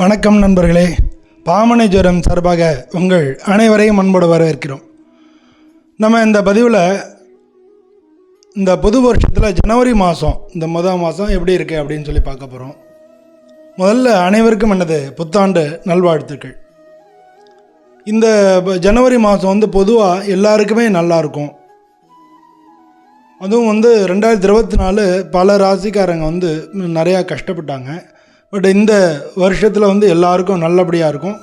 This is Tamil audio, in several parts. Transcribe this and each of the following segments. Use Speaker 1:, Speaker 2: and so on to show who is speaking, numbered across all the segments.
Speaker 1: வணக்கம் நண்பர்களே. பாமனை ஜுரம் சார்பாக உங்கள் அனைவரையும் அன்போடு வரவேற்கிறோம். நம்ம இந்த பதிவில் இந்த புது வருஷத்தில் ஜனவரி மாதம் இந்த முதல் மாதம் எப்படி இருக்குது அப்படின்னு சொல்லி பார்க்க போகிறோம் முதல்ல அனைவருக்கும் என்னது புத்தாண்டு நல்வாழ்த்துக்கள். இந்த ஜனவரி மாதம் வந்து பொதுவாக எல்லாருக்குமே நல்லா இருக்கும். அதுவும் வந்து ரெண்டாயிரத்தி இருபத்தி நாலு பல ராசிக்காரங்க வந்து நிறையா கஷ்டப்பட்டாங்க. பட் இந்த வருஷத்தில் வந்து எல்லாருக்கும் நல்லபடியாக இருக்கும்.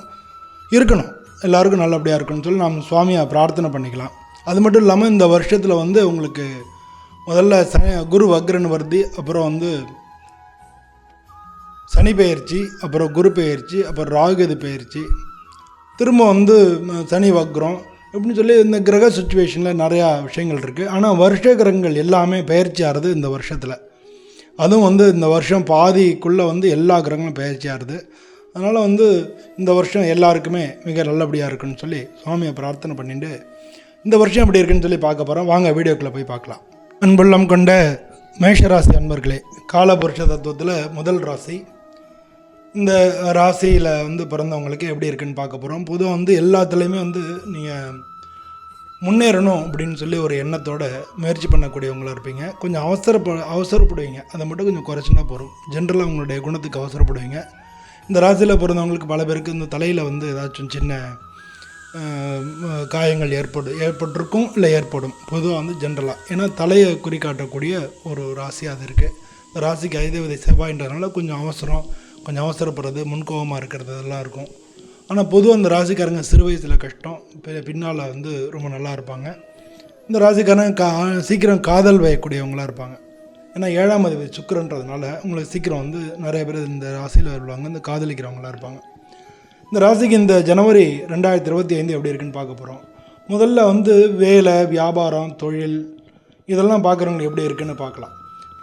Speaker 1: இருக்கணும். எல்லாருக்கும் நல்லபடியாக இருக்கணும்னு சொல்லி நாம் சுவாமியை பிரார்த்தனை பண்ணிக்கலாம். அது மட்டும் இல்லாமல் இந்த வருஷத்தில் வந்து உங்களுக்கு முதல்ல சனி குரு வக்ரன் வருதி அப்புறம் வந்து சனி பெயர்ச்சி அப்புறம் குரு பெயர்ச்சி அப்புறம் ராகுகது பெயர்ச்சி. திரும்ப வந்து சனி வக்ரம் அப்படின்னு சொல்லி இந்த கிரக சுச்சுவேஷனில் நிறையா விஷயங்கள் இருக்குது ஆனால் வருஷ கிரகங்கள் எல்லாமே பயிற்சி ஆறுது இந்த வருஷத்தில். அதுவும் வந்து இந்த வருஷம் பாதிக்குள்ளே வந்து எல்லா கிரகங்களும் பெயர்ச்சி ஆறுது அதனால் வந்து இந்த வருஷம் எல்லாருக்குமே மிக நல்லபடியாக இருக்குன்னு சொல்லி சுவாமியை பிரார்த்தனை பண்ணிட்டு இந்த வருஷம் எப்படி இருக்குன்னு சொல்லி பார்க்க போகிறோம் வாங்க வீடியோக்குள்ளே போய் பார்க்கலாம். அன்புள்ளம் கொண்ட மேஷராசி அன்பர்களே காலபுருஷ தத்துவத்தில் முதல் ராசி. இந்த ராசியில் வந்து பிறந்தவங்களுக்கு எப்படி இருக்குன்னு பார்க்க போகிறோம் பொதுவாக வந்து எல்லாத்துலேயுமே வந்து நீங்கள் முன்னேறணும் அப்படின்னு சொல்லி ஒரு எண்ணத்தோட முயற்சி பண்ணக்கூடியவங்களா இருப்பீங்க. கொஞ்சம் அவசரப்ப அவசரப்படுவீங்க. அதை மட்டும் கொஞ்சம் குறைச்சினா போகிறோம் ஜென்ரலாக உங்களுடைய குணத்துக்கு அவசரப்படுவீங்க. இந்த ராசியில் பிறந்தவங்களுக்கு பல பேருக்கு இந்த தலையில் வந்து ஏதாச்சும் சின்ன காயங்கள் ஏற்படு ஏற்பட்டிருக்கும் இல்லை ஏற்படும். பொதுவாக வந்து ஜென்ரலாக ஏன்னா தலையை குறிக்காட்டக்கூடிய ஒரு ராசி அது இருக்குது ராசிக்கு ஐதேவதை செவ்வாயின்றதுனால கொஞ்சம் அவசரம் கொஞ்சம் அவசரப்படுறது முன்கோபமாக இருக்கிறது இதெல்லாம் இருக்கும். ஆனால் பொதுவாக அந்த ராசிக்காரங்க சிறு வயசில் கஷ்டம். பின்னால் வந்து ரொம்ப நல்லா இருப்பாங்க. இந்த ராசிக்காரங்க கா சீக்கிரம் காதல் வயக்கூடியவங்களாக இருப்பாங்க. ஏன்னா ஏழாம் அதிபதி சுக்கரன்றதுனால உங்களுக்கு சீக்கிரம் வந்து நிறைய பேர் இந்த ராசியில் வருவாங்க இந்த காதலிக்கிறவங்களா இருப்பாங்க. இந்த ராசிக்கு இந்த ஜனவரி ரெண்டாயிரத்தி இருபத்தி ஐந்து எப்படி இருக்குன்னு பார்க்க போகிறோம் முதல்ல வந்து வேலை வியாபாரம் தொழில் இதெல்லாம் பார்க்குறவங்களுக்கு எப்படி இருக்குன்னு பார்க்கலாம்.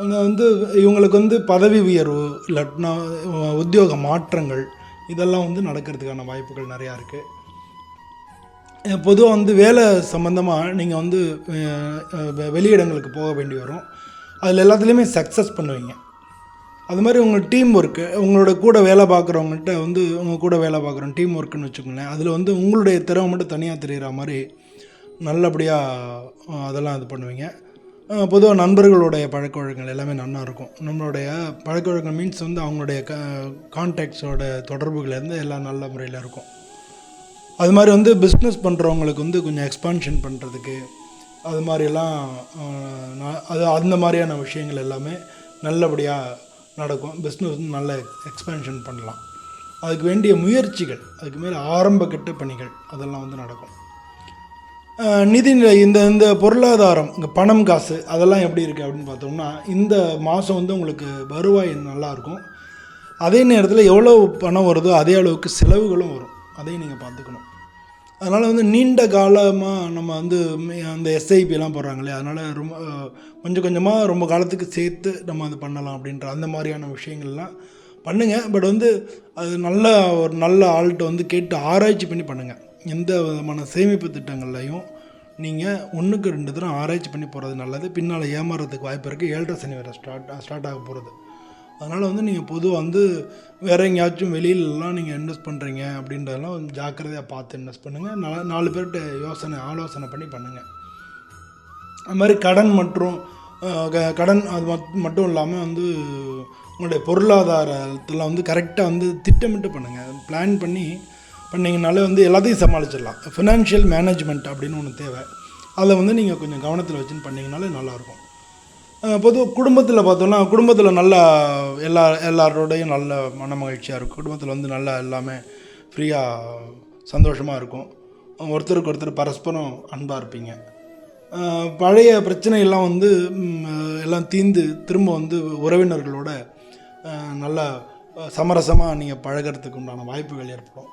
Speaker 1: அங்கே வந்து இவங்களுக்கு வந்து பதவி உயர்வு இல்லாட்டினா உத்தியோக மாற்றங்கள் இதெல்லாம் வந்து நடக்கிறதுக்கான வாய்ப்புகள் நிறையா இருக்குது பொதுவாக வந்து வேலை சம்மந்தமாக நீங்கள் வந்து வெளியிடங்களுக்கு போக வேண்டி வரும். அதில் எல்லாத்துலேயுமே சக்ஸஸ் பண்ணுவீங்க. அது மாதிரி உங்கள் டீம் ஒர்க்கு உங்களோட கூட வேலை பார்க்குறவங்கள்ட்ட வந்து உங்கள் கூட வேலை பார்க்குறோம் டீம் ஒர்க்குன்னு வச்சுக்கோங்களேன் அதில் வந்து உங்களுடைய திறமை மட்டும் தனியாக தெரிகிற மாதிரி நல்லபடியாக அதெல்லாம் இது பண்ணுவீங்க. பொதுவாக நண்பர்களுடைய பழக்க வழக்கங்கள் எல்லாமே நல்லா இருக்கும் நம்மளுடைய பழக்க வழக்கம் மீன்ஸ் வந்து அவங்களுடைய க கான்டாக்ட்ஸோட தொடர்புகள்லேருந்து எல்லாம் நல்ல முறையில் இருக்கும். அது மாதிரி வந்து பிஸ்னஸ் பண்ணுறவங்களுக்கு வந்து கொஞ்சம் எக்ஸ்பான்ஷன் பண்ணுறதுக்கு அது மாதிரிலாம் நான் அது அந்த மாதிரியான விஷயங்கள் எல்லாமே நல்லபடியாக நடக்கும். பிஸ்னஸ் வந்து நல்ல எக்ஸ்பான்ஷன் பண்ணலாம். அதுக்கு வேண்டிய முயற்சிகள் அதுக்கு மேலே ஆரம்ப கட்ட பணிகள் அதெல்லாம் வந்து நடக்கும். நிதிநிலை இந்த இந்த பொருளாதாரம் இங்கே பணம் காசு அதெல்லாம் எப்படி இருக்குது அப்படின்னு பார்த்தோம்னா இந்த மாதம் வந்து உங்களுக்கு வருவாய் நல்லாயிருக்கும் அதே நேரத்தில் எவ்வளோ பணம் வருதோ அதே அளவுக்கு செலவுகளும் வரும். அதையும் நீங்கள் பார்த்துக்கணும். அதனால் வந்து நீண்ட காலமாக நம்ம வந்து அந்த எஸ்ஐபிலாம் போடுறாங்களே அதனால் ரொம்ப கொஞ்சம் கொஞ்சமாக ரொம்ப காலத்துக்கு சேர்த்து நம்ம அது பண்ணலாம் அப்படின்ற அந்த மாதிரியான விஷயங்கள்லாம் பண்ணுங்கள் பட் வந்து அது நல்ல ஒரு நல்ல ஆள்கிட்ட வந்து கேட்டு ஆராய்ச்சி பண்ணி பண்ணுங்கள் எந்த விதமான சேமிப்பு திட்டங்கள்லையும் நீங்கள் ஒன்றுக்கு ரெண்டு தடவை ஆராய்ச்சி பண்ணி போகிறது நல்லது. பின்னால் ஏமாறதுக்கு வாய்ப்பு இருக்குது ஏழரை சனி வேறு ஸ்டார்ட் ஸ்டார்ட் ஆக போகிறது அதனால் வந்து நீங்கள் பொதுவாக வந்து வேறு எங்கேயாச்சும் வெளியிலலாம் நீங்கள் இன்வெஸ்ட் பண்ணுறீங்க அப்படின்றதெல்லாம் கொஞ்சம் ஜாக்கிரதையாக பார்த்து இன்வெஸ்ட் பண்ணுங்கள் நாலு நாலு பேர்கிட்ட யோசனை ஆலோசனை பண்ணி பண்ணுங்கள் அது மாதிரி கடன் மற்றும் க- கடன் அது மட்- மட்டும் இல்லாமல் வந்து உங்களுடைய பொருளாதாரத்தில் வந்து கரெக்டாக வந்து திட்டமிட்டு பண்ணுங்கள் பிளான் பண்ணி பண்ணிங்கனாலே வந்து எல்லாத்தையும் சமாளிச்சிடலாம். ஃபினான்ஷியல் மேனேஜ்மெண்ட் அப்படின்னு ஒன்று தேவை. அதை வந்து நீங்கள் கொஞ்சம் கவனத்தில் வச்சுன்னு பண்ணிங்கனாலே நல்லாயிருக்கும். பொதுவாக குடும்பத்தில் பார்த்தோன்னா குடும்பத்தில் நல்லா எல்லா எல்லாரோடையும் நல்ல மன மகிழ்ச்சியாக இருக்கும். குடும்பத்தில் வந்து நல்லா எல்லாமே ஃப்ரீயாக சந்தோஷமாக இருக்கும். ஒருத்தருக்கு ஒருத்தர் பரஸ்பரம் அன்பாக இருப்பீங்க. பழைய பிரச்சனையெல்லாம் வந்து எல்லாம் தீர்ந்து திரும்ப வந்து உறவினர்களோட நல்லா சமரசமாக நீங்கள் பழகிறதுக்கு உண்டான வாய்ப்புகள் ஏற்படும்.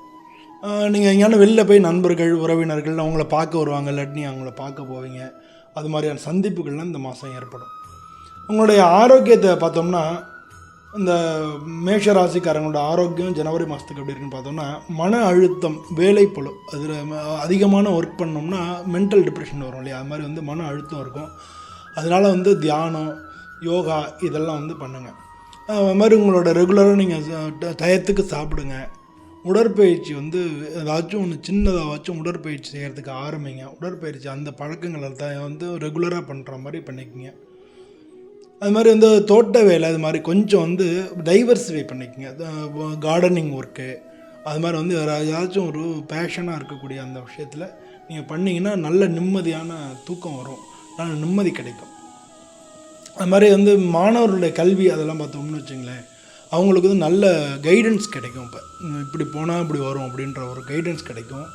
Speaker 1: நீங்கள் எங்கேயான வெளில போய் நண்பர்கள் உறவினர்கள் அவங்கள பார்க்க வருவாங்க இல்லாட்டி அவங்கள பார்க்க போவீங்க. அது மாதிரியான சந்திப்புகள்லாம் இந்த மாதம் ஏற்படும். உங்களுடைய ஆரோக்கியத்தை பார்த்தோம்னா இந்த மேஷ ராசிக்காரங்களோட ஆரோக்கியம் ஜனவரி மாதத்துக்கு எப்படி இருக்குன்னு பார்த்தோம்னா மன அழுத்தம் வேலைப்பழு அதில் அதிகமான ஒர்க் பண்ணோம்னா மென்டல் டிப்ரெஷன் வரும் இல்லையா? அது மாதிரி வந்து மன அழுத்தம் இருக்கும். அதனால் வந்து தியானம் யோகா இதெல்லாம் வந்து பண்ணுங்கள் அது மாதிரி உங்களோட ரெகுலராக நீங்கள் டயத்துக்கு சாப்பிடுங்க. உடற்பயிற்சி வந்து ஏதாச்சும் ஒன்று சின்னதாகச்சும் உடற்பயிற்சி செய்கிறதுக்கு ஆரம்பிங்க. உடற்பயிற்சி அந்த பழக்கங்களை தான் வந்து ரெகுலராக பண்ணுற மாதிரி பண்ணிக்கோங்க. அது மாதிரி வந்து தோட்ட வேலை அது மாதிரி கொஞ்சம் வந்து டைவர்சிஃபை பண்ணிக்கோங்க. கார்டனிங் ஒர்க்கு அது மாதிரி வந்து வேறு ஏதாச்சும் ஒரு பேஷனாக இருக்கக்கூடிய அந்த விஷயத்தில் நீங்கள் பண்ணிங்கன்னா நல்ல நிம்மதியான தூக்கம் வரும். நல்ல நிம்மதி கிடைக்கும். அது மாதிரி வந்து மாணவர்களுடைய கல்வி அதெல்லாம் பார்த்தோம்னு வச்சுங்களேன். அவங்களுக்கு வந்து நல்ல கைடன்ஸ் கிடைக்கும் இப்போ. இப்படி போனால் இப்படி வரும் அப்படின்ற ஒரு கைடன்ஸ் கிடைக்கும்.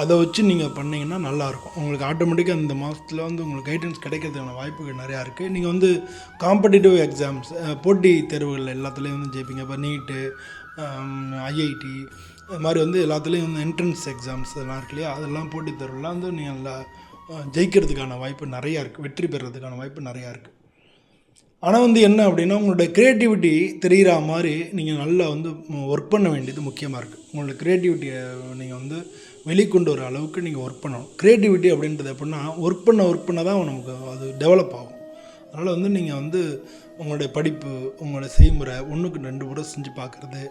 Speaker 1: அதை வச்சு நீங்கள் பண்ணிங்கன்னா நல்லாயிருக்கும். உங்களுக்கு ஆட்டோமேட்டிக்காக இந்த மாதத்தில் வந்து உங்களுக்கு கைடன்ஸ் கிடைக்கிறதுக்கான வாய்ப்புகள் நிறையா இருக்குது நீங்கள் வந்து காம்படிட்டிவ் எக்ஸாம்ஸ் போட்டி தேர்வுகள் எல்லாத்துலேயும் வந்து ஜெயிப்பீங்க. இப்போ நீட்டு ஐஐடி இது மாதிரி வந்து எல்லாத்துலேயும் வந்து என்ட்ரன்ஸ் எக்ஸாம்ஸ் இதெல்லாம் இருக்கு இல்லையா? அதெல்லாம் போட்டித் தேர்வுலாம் வந்து நீங்கள் நல்லா ஜெயிக்கிறதுக்கான வாய்ப்பு நிறையா இருக்குது வெற்றி பெறுறதுக்கான வாய்ப்பு நிறையா இருக்குது ஆனால் வந்து என்ன அப்படின்னா உங்களுடைய க்ரியேட்டிவிட்டி தெரிகிற மாதிரி நீங்கள் நல்லா வந்து ஒர்க் பண்ண வேண்டியது முக்கியமாக இருக்குது உங்களோட க்ரியேட்டிவிட்டியை நீங்கள் வந்து வெளிக்கொண்டு வர அளவுக்கு நீங்கள் ஒர்க் பண்ணணும். க்ரியேட்டிவிட்டி அப்படின்றது எப்படின்னா ஒர்க் பண்ண ஒர்க் பண்ண தான் நமக்கு அது டெவலப் ஆகும். அதனால் வந்து நீங்கள் வந்து உங்களுடைய படிப்பு உங்களுடைய செய்முறை ஒன்றுக்கு ரெண்டு முறை செஞ்சு பார்க்குறது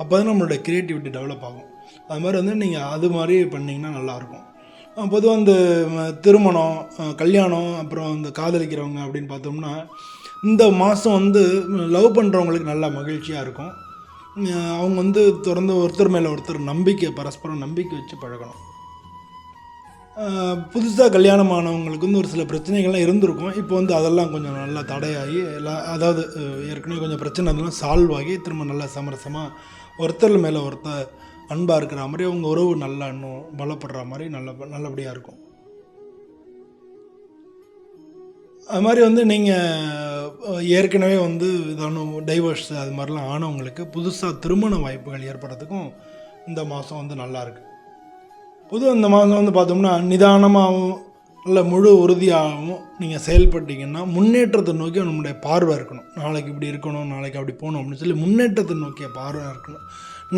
Speaker 1: அப்போ தான் நம்மளுடைய க்ரியேட்டிவிட்டி டெவலப் ஆகும். அது மாதிரி வந்து நீங்கள் அது மாதிரி பண்ணிங்கன்னா நல்லாயிருக்கும். பொதுவாக இந்த திருமணம் கல்யாணம் அப்புறம் இந்த காதலிக்கிறவங்க அப்படின்னு பார்த்தோம்னா இந்த மாதம் வந்து லவ் பண்ணுறவங்களுக்கு நல்லா மகிழ்ச்சியாக இருக்கும். அவங்க வந்து தொடர்ந்து ஒருத்தர் மேலே ஒருத்தர் நம்பிக்கை பரஸ்பரம் நம்பிக்கை வச்சு பழகணும். புதுசாக கல்யாணம் ஆனவங்களுக்கு வந்து ஒரு சில பிரச்சனைகள்லாம் இருந்திருக்கும். இப்போ வந்து அதெல்லாம் கொஞ்சம் நல்லா தடையாகி எல்லாம் அதாவது ஏற்கனவே கொஞ்சம் பிரச்சனை அதெல்லாம் சால்வ் ஆகி திரும்ப நல்லா சமரசமாக ஒருத்தர் மேலே ஒருத்தர் அன்பாக இருக்கிற மாதிரி அவங்க உறவு நல்லா இன்னும் பலப்படுற மாதிரி நல்ல நல்லபடியாக இருக்கும். அது மாதிரி வந்து நீங்கள் ஏற்கனவே வந்து இதான டைவர்ஸ் அது மாதிரிலாம் ஆனவங்களுக்கு புதுசாக திருமண வாய்ப்புகள் ஏற்படுறதுக்கும் இந்த மாதம் வந்து நல்லாயிருக்கு பொதுவாக இந்த மாதம் வந்து பார்த்தோம்னா நிதானமாகவும் நல்ல முழு உறுதியாகவும் நீங்கள் செயல்பட்டீங்கன்னா முன்னேற்றத்தை நோக்கி நம்முடைய பார்வை இருக்கணும். நாளைக்கு இப்படி இருக்கணும் நாளைக்கு அப்படி போகணும் அப்படின்னு சொல்லி முன்னேற்றத்தை நோக்கிய பார்வை இருக்கணும்.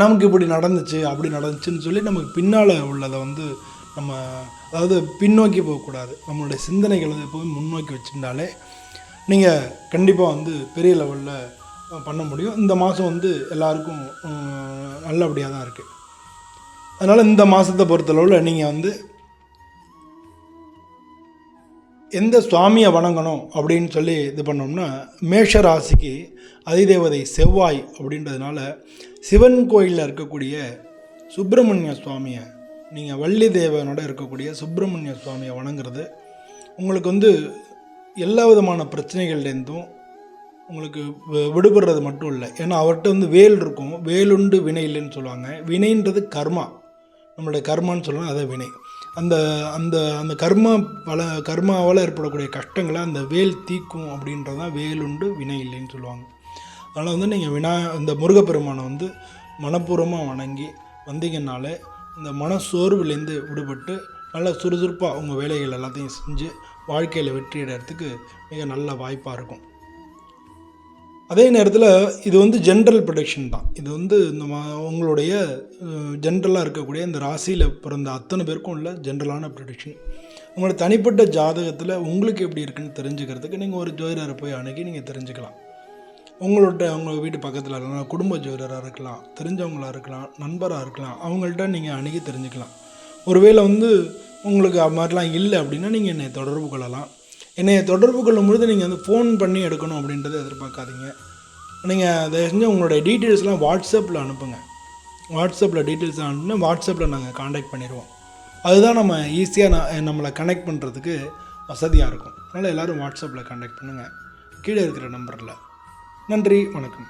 Speaker 1: நமக்கு இப்படி நடந்துச்சு அப்படி நடந்துச்சுன்னு சொல்லி நமக்கு பின்னால் உள்ளதை வந்து நம்ம அதாவது பின்னோக்கி போகக்கூடாது. நம்மளுடைய சிந்தனைகளை வந்து எப்போதும் முன்னோக்கி வச்சுருந்தாலே நீங்கள் கண்டிப்பாக வந்து பெரிய லெவலில் பண்ண முடியும். இந்த மாதம் வந்து எல்லாருக்கும் நல்லபடியாக தான் இருக்குது அதனால் இந்த மாதத்தை பொறுத்தளவில் நீங்கள் வந்து எந்த சுவாமியை வணங்கணும் அப்படின்னு சொல்லி இது பண்ணோம்னா மேஷ ராசிக்கு அதிதேவதை செவ்வாய் அப்படின்றதுனால சிவன் கோயிலில் இருக்கக்கூடிய சுப்பிரமணிய சுவாமியை நீங்கள் வள்ளி தேவனோட இருக்கக்கூடிய சுப்பிரமணிய சுவாமியை வணங்குறது உங்களுக்கு வந்து எல்லா விதமான பிரச்சனைகள்லேருந்தும் உங்களுக்கு விடுபடுறது மட்டும் இல்லை. ஏன்னா அவர்கிட்ட வந்து வேல் இருக்கும். வேலுண்டு வினை இல்லைன்னு சொல்லுவாங்க. வினைன்றது கர்மா. நம்மளுடைய கர்மான்னு சொல்லலாம் அதை வினை. அந்த அந்த அந்த கர்மா பல கர்மாவால் ஏற்படக்கூடிய கஷ்டங்களை அந்த வேல் தீக்கும் அப்படின்றது தான் வேலுண்டு வினை இல்லைன்னு சொல்லுவாங்க. அதனால் வந்து நீங்கள் வினா இந்த முருகப்பெருமானை வந்து மனப்பூர்வமாக வணங்கி வந்தீங்கன்னாலே இந்த மன சோர்வுலேருந்து விடுபட்டு நல்லா சுறுசுறுப்பாக உங்கள் வேலைகள் எல்லாத்தையும் செஞ்சு வாழ்க்கையில் வெற்றி அடைகிறதுக்கு மிக நல்ல வாய்ப்பாக இருக்கும். அதே நேரத்தில் இது வந்து ஜென்ரல் ப்ரொடக்ஷன் தான். இது வந்து இந்த மா உங்களுடைய ஜென்ரலாக இருக்கக்கூடிய இந்த ராசியில் பிறந்த அத்தனை பேருக்கும் உள்ள ஜென்ரலான ப்ரொடக்ஷன் உங்களோட தனிப்பட்ட ஜாதகத்தில் உங்களுக்கு எப்படி இருக்குன்னு தெரிஞ்சுக்கிறதுக்கு நீங்கள் ஒரு ஜோதிடரை போய் அணுகி நீங்கள் தெரிஞ்சுக்கலாம். உங்கள்ட்ட உங்கள் வீட்டு பக்கத்தில் இருக்கலாம் குடும்ப ஜோதிடராக இருக்கலாம் தெரிஞ்சவங்களா இருக்கலாம் நண்பராக இருக்கலாம் அவங்கள்ட்ட நீங்கள் அணுகி தெரிஞ்சுக்கலாம். ஒருவேளை வந்து உங்களுக்கு அது மாதிரிலாம் இல்லை அப்படின்னா நீங்கள் என்னை தொடர்பு கொள்ளலாம். என்னை தொடர்பு கொள்ளும் பொழுது நீங்கள் வந்து ஃபோன் பண்ணி எடுக்கணும் அப்படின்றத எதிர்பார்க்காதீங்க. நீங்கள் தெரிஞ்சு செஞ்சு உங்களுடைய டீட்டெயில்ஸ்லாம் வாட்ஸ்அப்பில் அனுப்புங்க. வாட்ஸ்அப்பில் டீட்டெயில்ஸ் அனுப்புனா வாட்ஸ்அப்பில் நாங்கள் காண்டாக்ட் பண்ணிடுவோம். அதுதான் நம்ம ஈஸியாக நான் நம்மளை கனெக்ட் பண்ணுறதுக்கு வசதியாக இருக்கும். அதனால் எல்லோரும் வாட்ஸ்அப்பில் காண்டாக்ட் பண்ணுங்கள் கீழே இருக்கிற நம்பரில் நன்றி வணக்கம்.